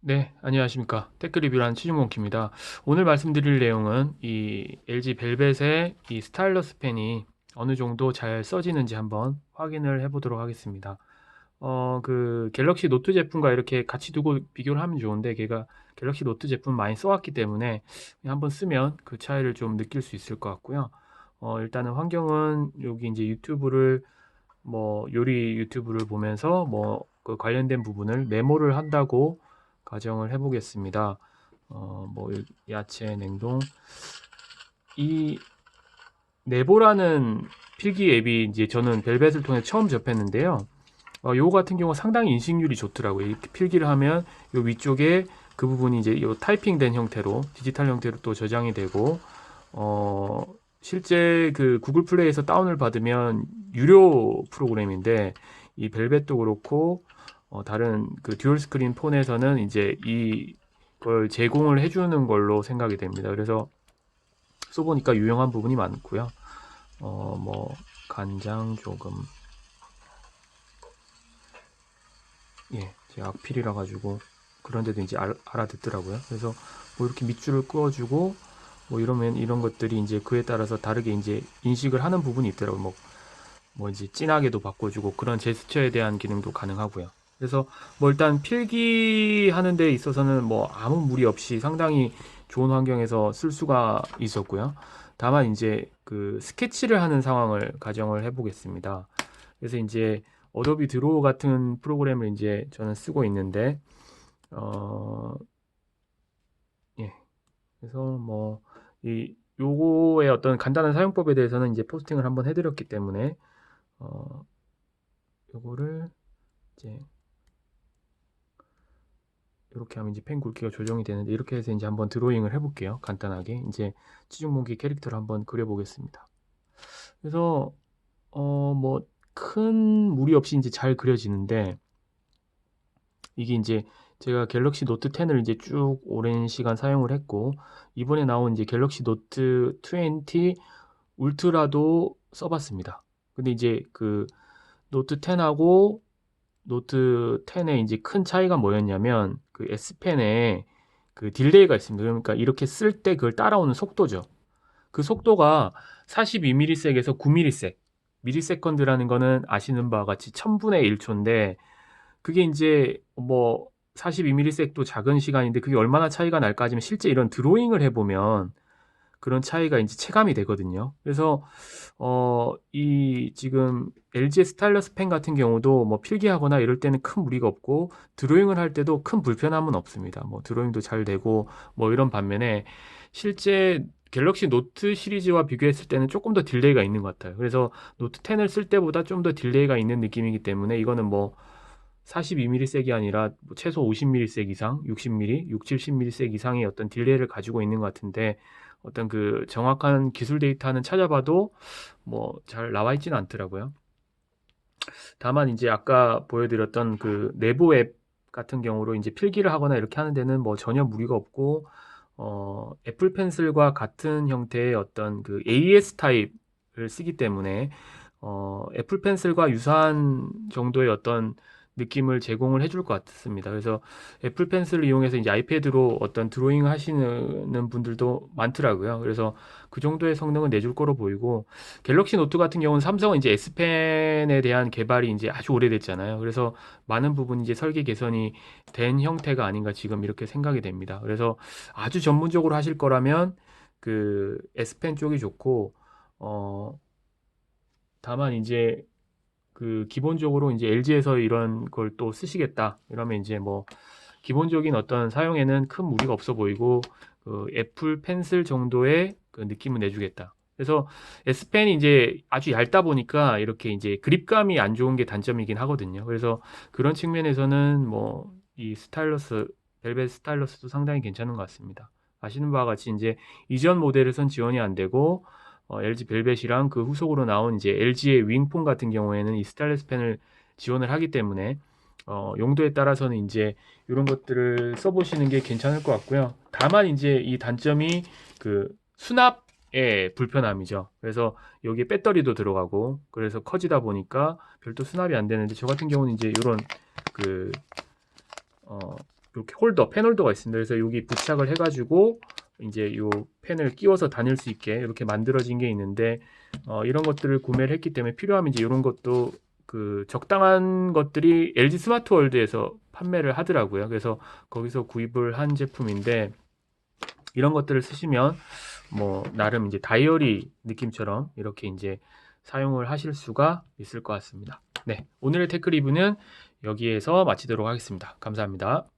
네, 안녕하십니까. 테크 리뷰란 치중몽키입니다. 오늘 말씀드릴 내용은 이 LG 벨벳의 이 스타일러스 펜이 어느 정도 잘 써지는지 한번 확인을 해보도록 하겠습니다. 어, 그 갤럭시 노트 제품과 이렇게 같이 두고 비교를 하면 좋은데 걔가 갤럭시 노트 제품 많이 써왔기 때문에 한번 쓰면 그 차이를 좀 느낄 수 있을 것 같고요. 어, 일단은 환경은 여기 이제 유튜브를 뭐 요리 유튜브를 보면서 뭐 그 관련된 부분을 메모를 한다고 가정을 해보겠습니다. 어, 뭐 야채 냉동 이 네보라는 필기 앱이 이제 저는 벨벳을 통해 처음 접했는데요. 어, 요거 같은 경우 상당히 인식률이 좋더라고요. 이렇게 필기를 하면 요 위쪽에 그 부분이 이제 요 타이핑된 형태로 디지털 형태로 또 저장이 되고 어, 실제 그 구글 플레이에서 다운을 받으면 유료 프로그램인데 이 벨벳도 그렇고 어, 다른 그 듀얼 스크린 폰에서는 이제 이걸 제공을 해주는 걸로 생각이 됩니다. 그래서 써보니까 유용한 부분이 많고요. 어, 뭐 간장 조금 예, 제가 악필이라 가지고 그런데도 이제 알, 알아듣더라고요. 그래서 뭐 이렇게 밑줄을 그어주고 뭐 이러면 이런 것들이 이제 그에 따라서 다르게 이제 인식을 하는 부분이 있더라고요. 뭐, 뭐 이제 진하게도 바꿔주고 그런 제스처에 대한 기능도 가능하고요. 그래서 뭐 일단 필기하는 데 있어서는 뭐 아무 무리 없이 상당히 좋은 환경에서 쓸 수가 있었고요. 다만 이제 그 스케치를 하는 상황을 가정을 해보겠습니다. 그래서 이제 어도비 드로우 같은 프로그램을 이제 저는 쓰고 있는데 어, 예. 그래서 뭐 이 요거의 어떤 간단한 사용법에 대해서는 이제 포스팅을 한번 해드렸기 때문에 어, 요거를 이제 이렇게 하면 이제 펜 굵기가 조정이 되는데 이렇게 해서 이제 한번 드로잉을 해볼게요. 간단하게 이제 치중몽키 캐릭터를 한번 그려보겠습니다. 그래서 어 뭐 큰 무리 없이 이제 잘 그려지는데 이게 이제 제가 갤럭시 노트 10을 이제 쭉 오랜 시간 사용을 했고 이번에 나온 이제 갤럭시 노트 20 울트라도 써봤습니다. 근데 이제 그 노트 10하고 노트 10의 이제 큰 차이가 뭐였냐면 그 S펜에 그 딜레이가 있습니다. 그러니까 이렇게 쓸 때 그걸 따라오는 속도죠. 그 속도가 42ms에서 9ms, 미리세컨드라는 거는 아시는 바와 같이 1000분의 1초인데 그게 이제 뭐 42ms도 작은 시간인데 그게 얼마나 차이가 날까 하지만 실제 이런 드로잉을 해보면 그런 차이가 이제 체감이 되거든요. 그래서 어, 이 지금 LG 스타일러스 펜 같은 경우도 뭐 필기하거나 이럴 때는 큰 무리가 없고 드로잉을 할 때도 큰 불편함은 없습니다. 뭐 드로잉도 잘 되고 뭐 이런 반면에 실제 갤럭시 노트 시리즈와 비교했을 때는 조금 더 딜레이가 있는 것 같아요. 그래서 노트 10을 쓸 때보다 좀 더 딜레이가 있는 느낌이기 때문에 이거는 뭐 42ms색이 아니라 뭐 최소 50ms색 이상, 60mm, 6, 70ms색 이상의 어떤 딜레이를 가지고 있는 것 같은데 어떤 그 정확한 기술 데이터는 찾아봐도 뭐 잘 나와 있지는 않더라고요. 다만 이제 아까 보여드렸던 그 내부 앱 같은 경우로 이제 필기를 하거나 이렇게 하는 데는 뭐 전혀 무리가 없고 어, 애플 펜슬과 같은 형태의 어떤 그 AS 타입을 쓰기 때문에 어, 애플 펜슬과 유사한 정도의 어떤 느낌을 제공을 해줄 것 같습니다. 그래서 애플 펜슬을 이용해서 이제 아이패드로 어떤 드로잉 하시는 분들도 많더라고요. 그래서 그 정도의 성능은 내줄 거로 보이고 갤럭시 노트 같은 경우는 삼성은 이제 S펜에 대한 개발이 이제 아주 오래됐잖아요. 그래서 많은 부분이 이제 설계 개선이 된 형태가 아닌가 지금 이렇게 생각이 됩니다. 그래서 아주 전문적으로 하실 거라면 그 S펜 쪽이 좋고 어 다만 이제 그 기본적으로 이제 LG에서 이런 걸 또 쓰시겠다 이러면 이제 뭐 기본적인 어떤 사용에는 큰 무리가 없어 보이고 그 애플 펜슬 정도의 그 느낌을 내주겠다. 그래서 S펜이 이제 아주 얇다 보니까 이렇게 이제 그립감이 안 좋은 게 단점이긴 하거든요. 그래서 그런 측면에서는 뭐 이 스타일러스 벨벳 스타일러스도 상당히 괜찮은 것 같습니다. 아시는 바와 같이 이제 이전 모델에선 지원이 안 되고 어, LG 벨벳이랑 그 후속으로 나온 이제 LG의 윙폰 같은 경우에는 이 스타일러스 펜을 지원을 하기 때문에 어, 용도에 따라서는 이제 이런 것들을 써보시는 게 괜찮을 것 같고요. 다만 이제 이 단점이 그 수납의 불편함이죠. 그래서 여기에 배터리도 들어가고 그래서 커지다 보니까 별도 수납이 안 되는데 저 같은 경우는 이제 이런 그 어, 이렇게 홀더, 펜 홀더가 있습니다. 그래서 여기 부착을 해가지고 이제 요 펜을 끼워서 다닐 수 있게 이렇게 만들어진 게 있는데 어, 이런 것들을 구매를 했기 때문에 필요하면 이제 이런 것도 그 적당한 것들이 LG 스마트 월드에서 판매를 하더라고요. 그래서 거기서 구입을 한 제품인데 이런 것들을 쓰시면 뭐 나름 이제 다이어리 느낌처럼 이렇게 이제 사용을 하실 수가 있을 것 같습니다. 네, 오늘의 테크 리뷰는 여기에서 마치도록 하겠습니다. 감사합니다.